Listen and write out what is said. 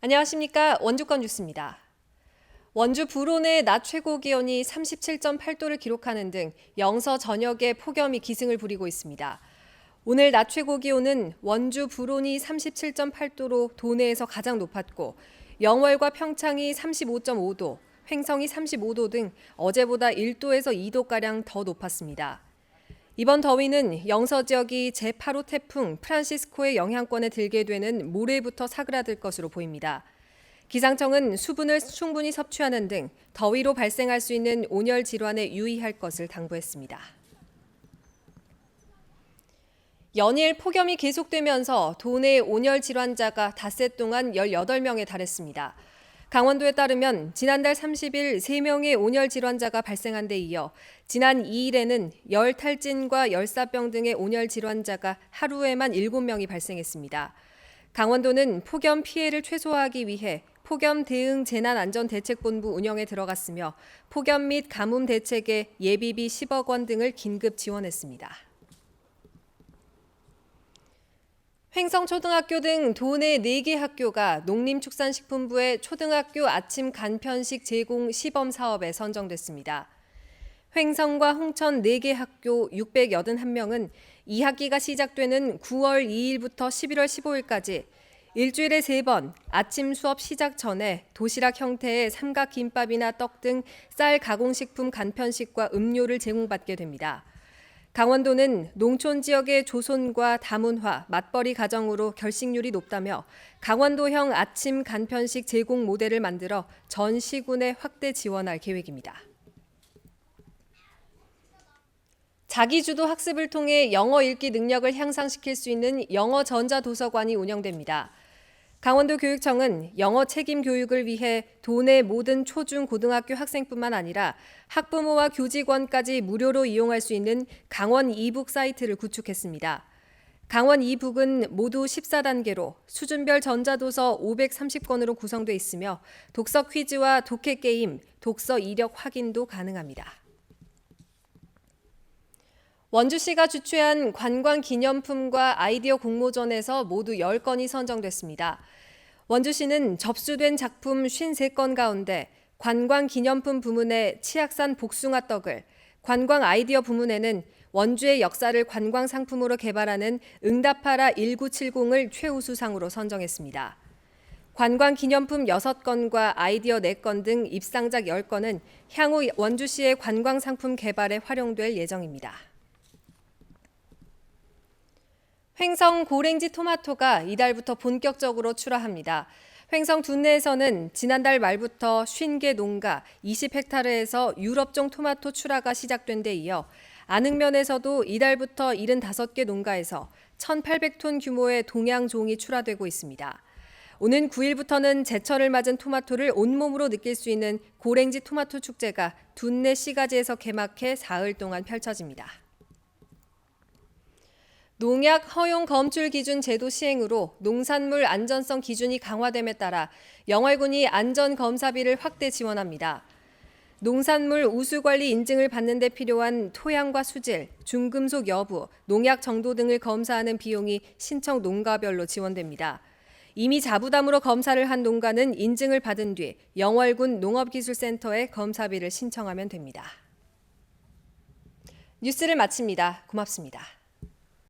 안녕하십니까 원주권 뉴스입니다. 원주 부론의 낮 최고 기온이 37.8도를 기록하는 등 영서 전역에 폭염이 기승을 부리고 있습니다. 오늘 낮 최고 기온은 원주 부론이 37.8도로 도내에서 가장 높았고 영월과 평창이 35.5도, 횡성이 35도 등 어제보다 1도에서 2도가량 더 높았습니다. 이번 더위는 영서 지역이 제8호 태풍 프란시스코의 영향권에 들게 되는 모레부터 사그라들 것으로 보입니다. 기상청은 수분을 충분히 섭취하는 등 더위로 발생할 수 있는 온열 질환에 유의할 것을 당부했습니다. 연일 폭염이 계속되면서 도내 온열 질환자가 닷새 동안 18명에 달했습니다. 강원도에 따르면 지난달 30일 3명의 온열 질환자가 발생한 데 이어 지난 2일에는 열 탈진과 열사병 등의 온열 질환자가 하루에만 7명이 발생했습니다. 강원도는 폭염 피해를 최소화하기 위해 폭염 대응 재난안전대책본부 운영에 들어갔으며 폭염 및 가뭄 대책에 예비비 10억 원 등을 긴급 지원했습니다. 횡성초등학교 등 도내 4개 학교가 농림축산식품부의 초등학교 아침 간편식 제공 시범 사업에 선정됐습니다. 횡성과 홍천 4개 학교 681명은 2학기가 시작되는 9월 2일부터 11월 15일까지 일주일에 3번 아침 수업 시작 전에 도시락 형태의 삼각 김밥이나 떡 등 쌀 가공식품 간편식과 음료를 제공받게 됩니다. 강원도는 농촌 지역의 조손과 다문화, 맞벌이 가정으로 결식률이 높다며 강원도형 아침 간편식 제공 모델을 만들어 전 시군에 확대 지원할 계획입니다. 자기주도 학습을 통해 영어 읽기 능력을 향상시킬 수 있는 영어 전자도서관이 운영됩니다. 강원도 교육청은 영어 책임 교육을 위해 도내 모든 초중 고등학교 학생뿐만 아니라 학부모와 교직원까지 무료로 이용할 수 있는 강원 이북 사이트를 구축했습니다. 강원 이북은 모두 14단계로 수준별 전자도서 530권으로 구성돼 있으며 독서 퀴즈와 독해 게임, 독서 이력 확인도 가능합니다. 원주시가 주최한 관광 기념품과 아이디어 공모전에서 모두 10건이 선정됐습니다. 원주시는 접수된 작품 53건 가운데 관광 기념품 부문에 치악산 복숭아 떡을, 관광 아이디어 부문에는 원주의 역사를 관광 상품으로 개발하는 응답하라 1970을 최우수상으로 선정했습니다. 관광 기념품 6건과 아이디어 4건 등 입상작 10건은 향후 원주시의 관광 상품 개발에 활용될 예정입니다. 횡성 고랭지 토마토가 이달부터 본격적으로 출하합니다. 횡성 둔내에서는 지난달 말부터 50개 농가 20헥타르에서 유럽종 토마토 출하가 시작된 데 이어 안흥면에서도 이달부터 75개 농가에서 1,800톤 규모의 동양종이 출하되고 있습니다. 오는 9일부터는 제철을 맞은 토마토를 온몸으로 느낄 수 있는 고랭지 토마토 축제가 둔내 시가지에서 개막해 사흘 동안 펼쳐집니다. 농약 허용 검출 기준 제도 시행으로 농산물 안전성 기준이 강화됨에 따라 영월군이 안전 검사비를 확대 지원합니다. 농산물 우수 관리 인증을 받는 데 필요한 토양과 수질, 중금속 여부, 농약 정도 등을 검사하는 비용이 신청 농가별로 지원됩니다. 이미 자부담으로 검사를 한 농가는 인증을 받은 뒤 영월군 농업기술센터에 검사비를 신청하면 됩니다. 뉴스를 마칩니다. 고맙습니다.